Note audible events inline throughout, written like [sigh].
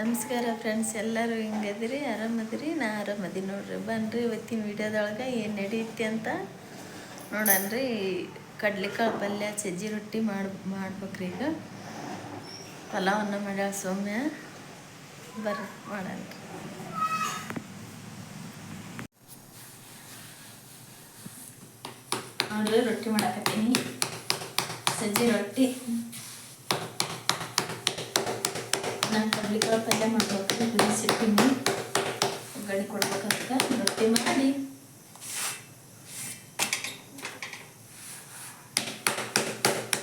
ನಮಸ್ಕಾರ ಫ್ರೆಂಡ್ಸ್ ಎಲ್ಲರೂ ಹಿಂಗದಿರಿ ಆರಾಮದಿರಿ? ನಾ ಆರಾಮದಿ ನೋಡ್ರಿ. ಬನ್ರಿ, ಇವತ್ತಿನ ವಿಡಿಯೋದೊಳಗೆ ಏನು ನಡೆಯುತ್ತೆ ಅಂತ ನೋಡನ್ರಿ. ಕಡ್ಲೆಕಾಳು ಪಲ್ಯ, ಸಜ್ಜಿ ರೊಟ್ಟಿ ಮಾಡಿ, ಮಾಡ್ಬೇಕ್ರಿ ಈಗ. ಪಲಾವನ್ನು ಮಾಡ್ಯಾಳ ಸೌಮ್ಯ. ಬರ್ರಿ ಮಾಡೋಣ. ನೋಡ್ರಿ, ರೊಟ್ಟಿ ಮಾಡಕತ್ತೀನಿ. ಸಜ್ಜಿ ರೊಟ್ಟಿ. ಕಡ್ಲಿಕಾಳು ಪಲ್ಯ ಮಾಡ್ಬೇಕು ಬಿಡಿಸಿಟ್ಟಿನಿ ಒಗ್ಗರಣೆ ಕೊಡ್ಬೇಕಂತ ರೊಟ್ಟಿ ಮಾಡಿ.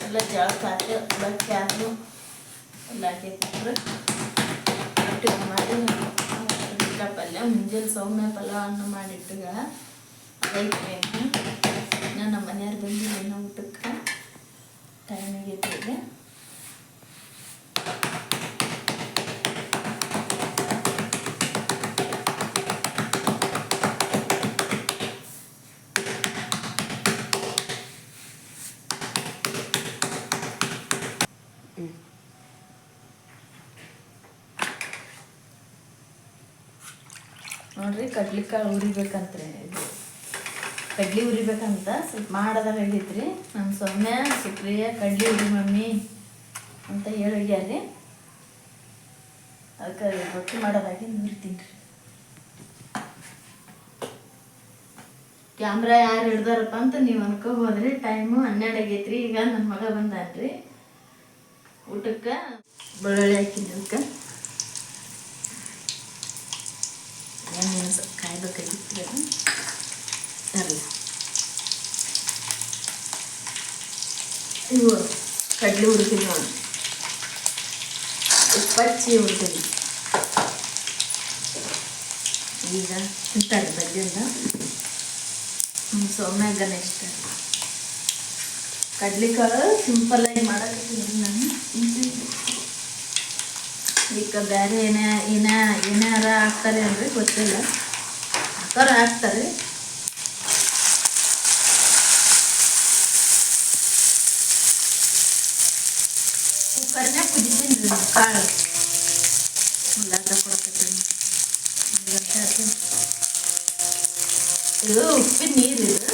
ಎಲ್ಲ ಜಳಕ ಹಾಕಿ ಬಟ್ಟೆ ಆದರೂ ಎಲ್ಲ ಹಾಕಿದ್ರೆ ರೊಟ್ಟಿ ಮಾಡಿ ಕಡ್ಲಿಕಾಳು ಪಲ್ಯ. ಮುಂಜಾನೆ ಸೌಮ್ಯ ಪಲ್ಯವನ್ನು ಅನ್ನ ಮಾಡಿಟ್ಟುಗಳ ಅದೈತೆ ನಾನು ನಮ್ಮ ಮನೆಯವ್ರು ಬಂದು ಏನೋ ಊಟಕ್ಕೆ ಟೈಮ್ ಆಗೈತೆ ಕಡ್ಲಿಕಾಳು ಉರಿಬೇಕಂತ್ರಿ ಕಡ್ಲಿ ಉರಿಬೇಕಂತ ಸ್ವಲ್ಪ ಮಾಡೋದಾಗ ಹೇಳಿದ್ರಿ. ನಮ್ಮ ಸೌಮ್ಯ, ಸುಪ್ರಿಯ, ಕಡ್ಲಿ ಉರಿ ಮಮ್ಮಿ ಅಂತ ಹೇಳಿ ಹೋಗ್ಯಾರ್ರಿ. ಅದಕ್ಕೆ ರೊಟ್ಟಿ ಮಾಡೋದಾಗಿ ನೀರ್ತೀನಿ ರೀ. ಕ್ಯಾಮ್ರಾ ಯಾರು ಹಿಡ್ದಾರಪ್ಪ ಅಂತ ನೀವು ಅನ್ಕೋಬೋದ್ರಿ. ಟೈಮು ಹನ್ನೆರಡು ಆಗೈತ್ರಿ. ಈಗ ನನ್ನ ಮಗ ಬಂದಾನ್ರಿ. ಊಟಕ್ಕೆ ಬೆಳ್ಳುಳ್ಳಿ ಹಾಕಿನಿ ಕಾಯ್ಬೇಕಾಗಿತ್ತು ಅದು ಅಲ್ಲ ಇವು ಕಡಲೆ ಹುಡ್ತೀನಿ ನೋಡಿ. ಉಪ್ಪಚ್ಚಿ ಹುಡುಗಿ ಈಗ ತಿಂತಾರೆ ಬಜ್ಜಿಂದ ಸೌಮ್ಯಾಗನ ಇಷ್ಟ ಕಡ್ಲಿಕಾಳು ಸಿಂಪಲ್ಲಾಗಿ ಮಾಡಕತ್ತೀನಿ ನಾನು. ಈಗ ಬೇರೆ ಏನೇ ಏನೇ ಏನಾರ ಹಾಕ್ತಾರೆ ಅಂದರೆ ಗೊತ್ತಿಲ್ಲ. ಹಾಕೋರು ಹಾಕ್ತಾರೆ. ಕುಕ್ಕರ್ನಾಗ ಕುದಿತೀನಿ ರೀ ಕಾಳು. ಉಳ್ಳಾಗ ಕೊಡಕತ್ತೀನಿ ಇದು ಉಪ್ಪಿನ ನೀರು ಇದು.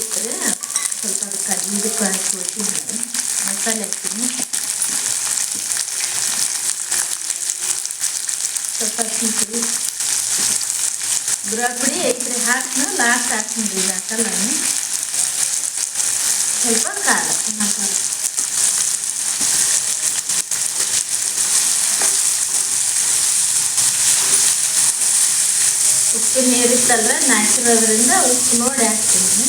ಇಟ್ಟರೆ ಸ್ವಲ್ಪ ಅದು ಕಡ್ಲಿ ಇದಕ್ಕೆ ಹಾಕಿ ಮಸಾಲೆ ಹಾಕ್ತೀನಿ. ಸ್ವಲ್ಪ ಹಾಕ್ತೀನಿ ಗುರಾಪುಡಿ ಐತ್ರಿ ಹಾಕ್ನ ಲಾಸ್ಟ್ ಹಾಕ್ತೀನಿ ರೀ ಹಾಕಲ್ಲ. ಸ್ವಲ್ಪ ಖಾರ ಹಾಕೋದು ಉಪ್ಪು ನೀರಿತ್ತಲ್ಲ ನ್ಯಾಚುರಲ್ರಿಂದ ಉಪ್ಪು ನೋಡಿ ಹಾಕ್ತೀನಿ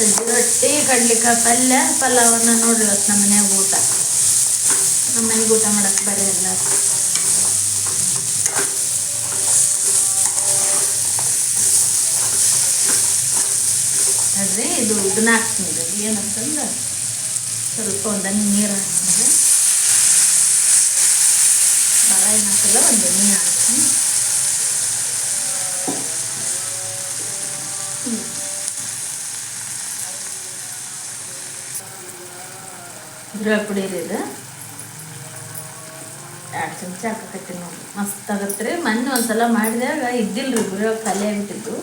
ಸಜ್ಜಿ ರೊಟ್ಟಿ ಕಡ್ಲಿಕಾಯಿ ಪಲ್ಯ, ಪಲಾವನ್ನ ನೋಡ್ರಿ ಇವತ್ತು ನಮ್ಮ ಮನ್ಯಾಗ ಊಟ. ನಮ್ಮ ಮನೆಗೆ ಊಟ ಮಾಡಕ್ಕೆ ಬರೀ ಎಲ್ಲ ನೋಡ್ರಿ, ಇದು ಇದನ್ನ ಹಾಕ್ತೀನಿ ಏನಂತಂದ್ರೆ ಸ್ವಲ್ಪ ಒಂದನ್ನು ನೀರು ಹಾಕ್ತೀನಿ. ಭಾಳ ಏನಾಗ್ತಲ್ಲ ಒಂದು ನೀರು ಹಾಕ್ತೀನಿ. ಗುರ ಪುಡಿ ರೀ ಇದು. ಎರಡು ಚಮಚ ಹಾಕಕತ್ತೀನಿ ನೋಡಿ. ಮಸ್ತ್ ಆಗತ್ತೆ ರೀ. ಮೊನ್ನೆ ಒಂದ್ಸಲ ಮಾಡಿದಾಗ ಇದ್ದಿಲ್ಲ ರೀ ಖಾಲಿ ಆಗಿಬಿಟ್ಟಿದ್ದು.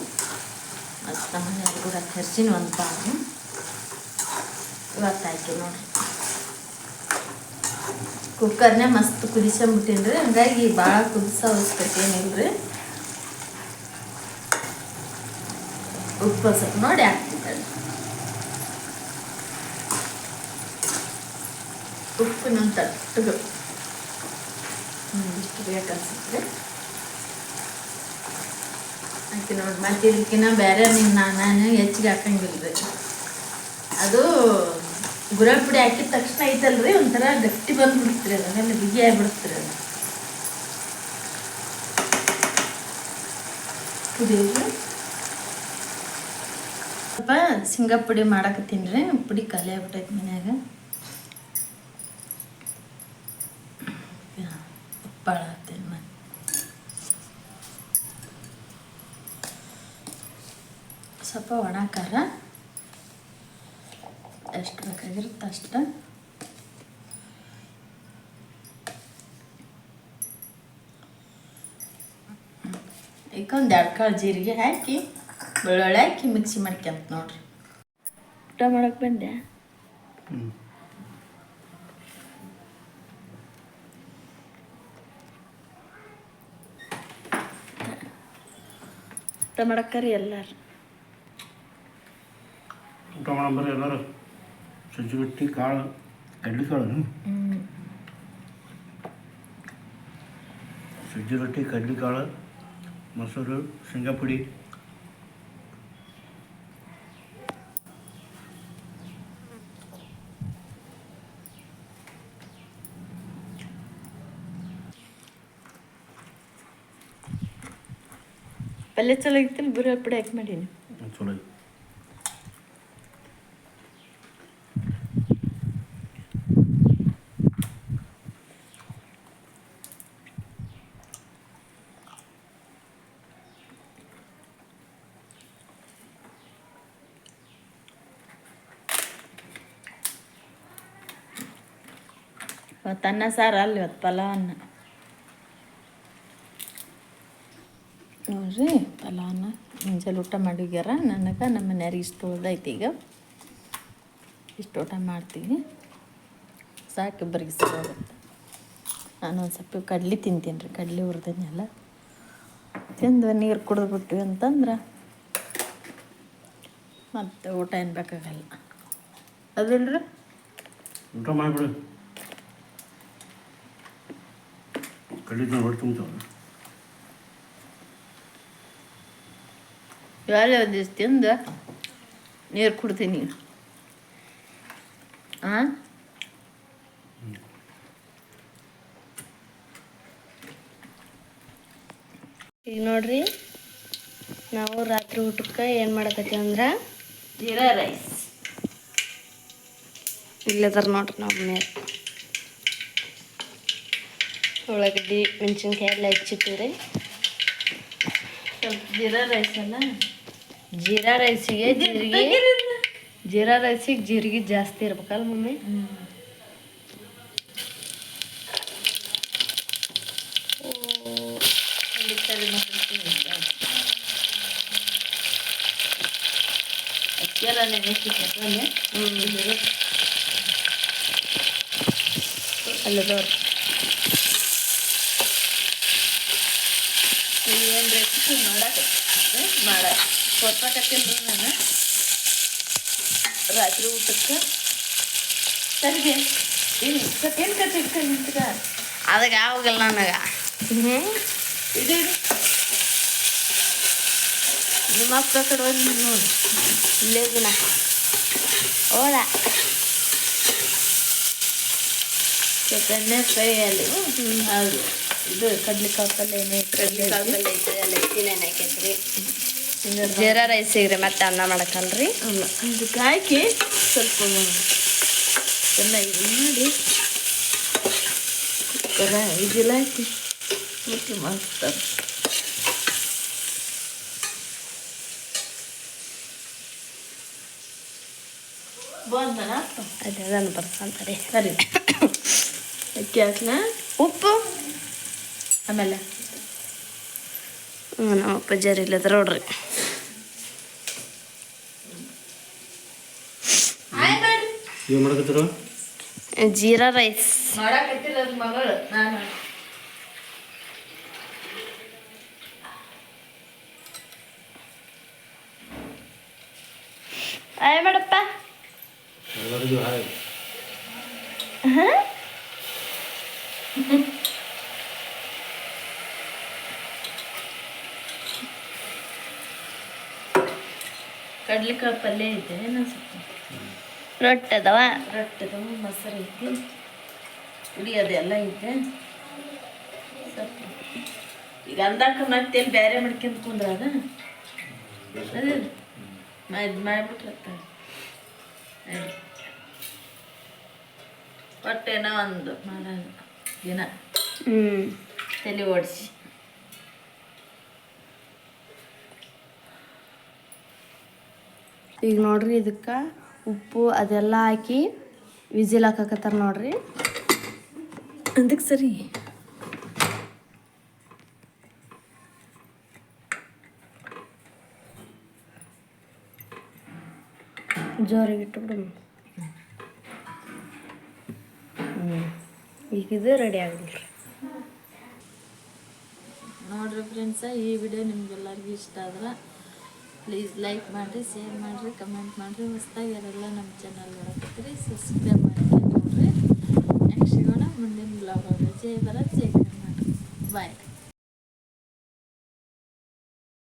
ಮಸ್ತ್ ಮನೆ ಕೂಡ ಹೆರ್ಸಿನ ಒಂದು ಪಾವು ಇವತ್ತು ಹಾಕಿ ನೋಡಿರಿ. ಕುಕ್ಕರ್ನೇ ಮಸ್ತ್ ಕುದಿಸ್ಕೊಂಬಿಟ್ಟೀನಿ ರೀ ಹಂಗಾಗಿ ಭಾಳ ಕುದಿಸ ಅವಶ್ಯಕತೆ ಏನಿಲ್ಲ ರೀ ಉಪ್ಪು ಸ್ವಲ್ಪ ನೋಡಿ ಹಾಕ್ತಿದ್ದಾಳೆ ಉಪ್ಪಿನ ತಟ್ಟದು ಇಷ್ಟು ಬೇಕನ್ಸುತ್ತೆ ಹಾಕಿ ನೋಡಿ, ಮತ್ತೆ ಇದಕ್ಕಿನ್ನ ಬೇರೆ ನಿನ್ನ ನಾನು ಹೆಚ್ಚಿಗೆ ಹಾಕಂಗಿಲ್ಲ ಅದು ಗುಲಾಬಿ ಪುಡಿ ಹಾಕಿದ ತಕ್ಷಣ ಐತಲ್ರಿ, ಒಂಥರ ಗಟ್ಟಿ ಬಂದ್ಬಿಡ್ತೀರಿ ಅದು ಆಮೇಲೆ ಬಿಗಿ ಆಗಿಬಿಡ್ತೀರಿ ಅದು. ಸ್ವಲ್ಪ ಶೇಂಗಾ ಪುಡಿ ಮಾಡಾಕತ್ತೀನಿ ರೀ, ಪುಡಿ ಖಾಲಿ ಆಗ್ಬಿಟ್ಟೈತೆ ಮನ್ಯಾಗ ಉಪ್ಪಾಳ ಹಾಕ್ತೀನಿ ಮತ್ತೆ ಸ್ವಲ್ಪ ಒಣ ಖಾರ ಎಷ್ಟು ಬೇಕಾಗಿರುತ್ತೆ ಅಷ್ಟು. ಈಗ ಒಂದು ಎರಡು ಕಾಳು ಜೀರಿಗೆ ಹಾಕಿ ಬೆಳ್ಳುಳ್ಳಿ ಹಾಕಿ ಮಿಕ್ಸಿ ಮಾಡ್ಕೊಂತ ನೋಡ್ರಿ. ಊಟ ಮಾಡಕ್ಕೆ ಬಂದೆ? ಊಟ ಮಾಡಕ್ಕರಿ ಎಲ್ಲಾರು. ಊಟ ಮಾಡಂಬರ್ರಿ ಎಲ್ಲರೂ. ಸಜ್ಜುಗಟ್ಟಿ ಕಾಳು ಕಡ್ಲಿ ಕಾಳು ಸಜ್ಜಿ ರೊಟ್ಟಿ ಕಡ್ಲಿ ಕಾಳು ಮೊಸರು ಶೇಂಗಾ ಪುಡಿ ಪಲ್ಯ ಚಲೋ ಆಗಿತ್ತಿಲ್ಲ ಬರೀ ಹಪ್ಪಳ ಹಾಕಿ ಮಾಡೀನಿ? ಚಲೋ ಅನ್ನ ಸಾರು ಅಲ್ಲಿ ಇವತ್ತು ಪಲಾವ್ ಅನ್ನ ನೋಡ್ರಿ ಅನ್ನ ಮುಂಜಾನೆ ಊಟ ಮಾಡಿಗ್ಯಾರ ನನಗೆ ನಮ್ಮ ಮನೆಯವ್ರಿಗೆ ಇಷ್ಟು ಉಳ್ದೈತಿ ಈಗ. ಇಷ್ಟು ಊಟ ಮಾಡ್ತೀವಿ ಸಾಕು ಇಬ್ಬರಿಗೆ ನಾನು ಒಂದು ಸ್ವಲ್ಪ ಕಡ್ಲಿ ತಿಂತೀನಿ ರೀ, ಕಡ್ಲಿ ಹುರಿದೀನಿಲ್ಲ ತಿಂದು ನೀರು ಕುಡಿದು ಬಿಟ್ವಿ ಅಂತಂದ್ರೆ ಮತ್ತೆ ಊಟ ಏನು ಬೇಕಾಗಲ್ಲ. ಅದಿಲ್ರಿ? ಊಟ ಮಾಡಿಬಿಡು. ಕಡ್ಲಿ ಹೊಟ್ಟೆ ತುಂಬ್ತಾವ ಯಾರೇ ಒಂದು ದಿವ್ಸ ತಿಂದು ನೀರು ಕುಡ್ತೀನಿ ಹಾಂ ಈಗ ನೋಡ್ರಿ ನಾವು ರಾತ್ರಿ ಊಟಕ್ಕೆ ಏನು ಮಾಡಕತ್ತೀವಿ ಅಂದ್ರೆ? ಜೀರಾ ರೈಸ್. ಇಲ್ಲದಾರ ನೋಡ್ರಿ ನಾವು ಮನ್ಯಾಗ ಉಳ್ಳಾಗಡ್ಡಿ ಮೆಣಸಿನ್ಕಾಯಿ ಎಲ್ಲ ಹೆಚ್ಚಿಟ್ಟಿವ್ರಿ. ಸ್ವಲ್ಪ ಜೀರಾ ರೈಸ್ ಅಲ್ಲ ಜೀರಾ ರೈಸಿಗೆ ಜೀರಿಗೆ ಜೀರಾ ರೈಸಿಗೆ ಜೀರಿಗೆ ಜಾಸ್ತಿ ಇರ್ಬೇಕಲ್ಲ ಮಮ್ಮಿ? ಅಕ್ಕಿಯೆಲ್ಲ ನೆನೆಸಿಟ್ಟೆ ಅಲ್ಲದವ್ರು ಏನು ರೆಸಿಪಿ ಮಾಡಕ್ಕೆ ಮಾಡ ಕೊಡ್ಬೇಕತ್ತಿಲ್ಲ ನಾನು ರಾತ್ರಿ ಊಟಕ್ಕೆ ಸರಿಗೆ ಏನು ಏನು ಕತೆ ಇಟ್ಕೊಂಡು ನಿಂತ್ಗ ಅದಕ್ಕೆ ಆವಾಗಲ್ಲ ನನಗೆ ಇದು ಇದು. ನಿಮ್ಮ ಅಕ್ಕ ಕಡೆ ಒಂದು ನೋಡಿ ಇಲ್ಲೇ ದಿನ ಓದ ಸ್ವಲ್ಪ ಎಣ್ಣೆ ಫ್ರೈ ಅಲ್ಲಿ ಹೌದು ಇದು ಕಡ್ಲಿಕಾಳು ಪಲ್ಯ ಎಣ್ಣೆ ಕಡ್ಲಿಕಾಳು ಪಲ್ಯ ಐತೆ ಎಲ್ಲ ಎತ್ತಿನ ಎಣ್ಣೆ ಹಾಕೈತ್ರಿ ಹಿಂಗೆ ಜೀರಾ ರೈಸಿಗೆ ಮತ್ತೆ ಅನ್ನ ಮಾಡಕ್ಕಲ್ರಿ? ಅಲ್ಲ ಇದಕ್ಕೆ ಹಾಕಿ ಸ್ವಲ್ಪ ಚೆನ್ನಾಗಿ ಇದು ಮಾಡಿ ಕುಕ್ಕರ ಇದಿಲ್ಲ ಹಾಕಿ ಮುಚ್ಚಿ ಮಾಡ್ತಾರೆ. ಬಂದನ? ಅದೇ ಅದನ್ನು ಬರ್ಸಂತಾರೆ ಸರಿ. [coughs] ಅಕ್ಕಿ ಹಾಕ್ಲ ಉಪ್ಪು. ಆಮೇಲೆ ಹ್ಞೂ ನಮ್ಮ ಅಪ್ಪ ಜರಿ ಇಲ್ಲದ್ರ ನೋಡ್ರಿ ಏನು ಮಾಡಕತ್ತಾರ ಜೀರಾ ಕಡ್ಲಿಕಾಳು ಪಲ್ಯ ಇದೆ ನಾನು ರೊಟ್ಟಿ ಅದಾವ ರೊಟ್ಟಿ ಅದಾವು ಮೊಸರು ಐತಿ ಪುಡಿ ಅದೆಲ್ಲ ಐತೆ ಸ್ವಲ್ಪ ಈಗ ಅಂದಾಕ ಮತ್ತೆ ಎಲ್ಲಿ ಬೇರೆ ಮಾಡ್ಕೊಂತ ಕುಂದ್ರಾಗ ಅದೇ? ಇದು ಮಾಡಿಬಿಟ್ರತ್ತ ಒಟ್ಟೇನೋ ಒಂದು ಮಾಡ ದಿನ ಹ್ಞೂ ತಲೆ ಓಡಿಸಿ. ಈಗ ನೋಡ್ರಿ ಇದಕ್ಕೆ ಉಪ್ಪು ಅದೆಲ್ಲ ಹಾಕಿ ವಿಜಿಲ್ ಹಾಕಕತ್ತಾರ ನೋಡ್ರಿ. ಅದಕ್ಕೆ ಸರಿ. ಜೋರಿಗೆ ಇಟ್ಬಿಡು ಈಗ ಇದು ರೆಡಿ ಆಗಲ್ರಿ. ನೋಡ್ರಿ ಫ್ರೆಂಡ್ಸ ಈ ವಿಡಿಯೋ ನಿಮ್ಗೆಲ್ಲರಿಗೂ ಇಷ್ಟ ಆದ್ರೆ ಪ್ಲೀಸ್ ಲೈಕ್ ಮಾಡಿರಿ ಶೇರ್ ಮಾಡಿರಿ ಕಮೆಂಟ್ ಮಾಡಿರಿ. ಹೊಸ್ದಾಗಿ ಯಾರೆಲ್ಲ ನಮ್ಮ ಚಾನಲ್ ನೋಡಕತ್ತೀರಿ ಸಬ್ಸ್ಕ್ರೈಬ್ ಮಾಡಿ ನೋಡ್ರಿ. ನೆಕ್ಸ್ಟ್ ಸಿಗೋಣ ಮುಂದಿನ ಬ್ಲಾಗ್ ಜೈ ಬರ ಜೈ ಕರ್ನಾಟಕ. ಬಾಯ್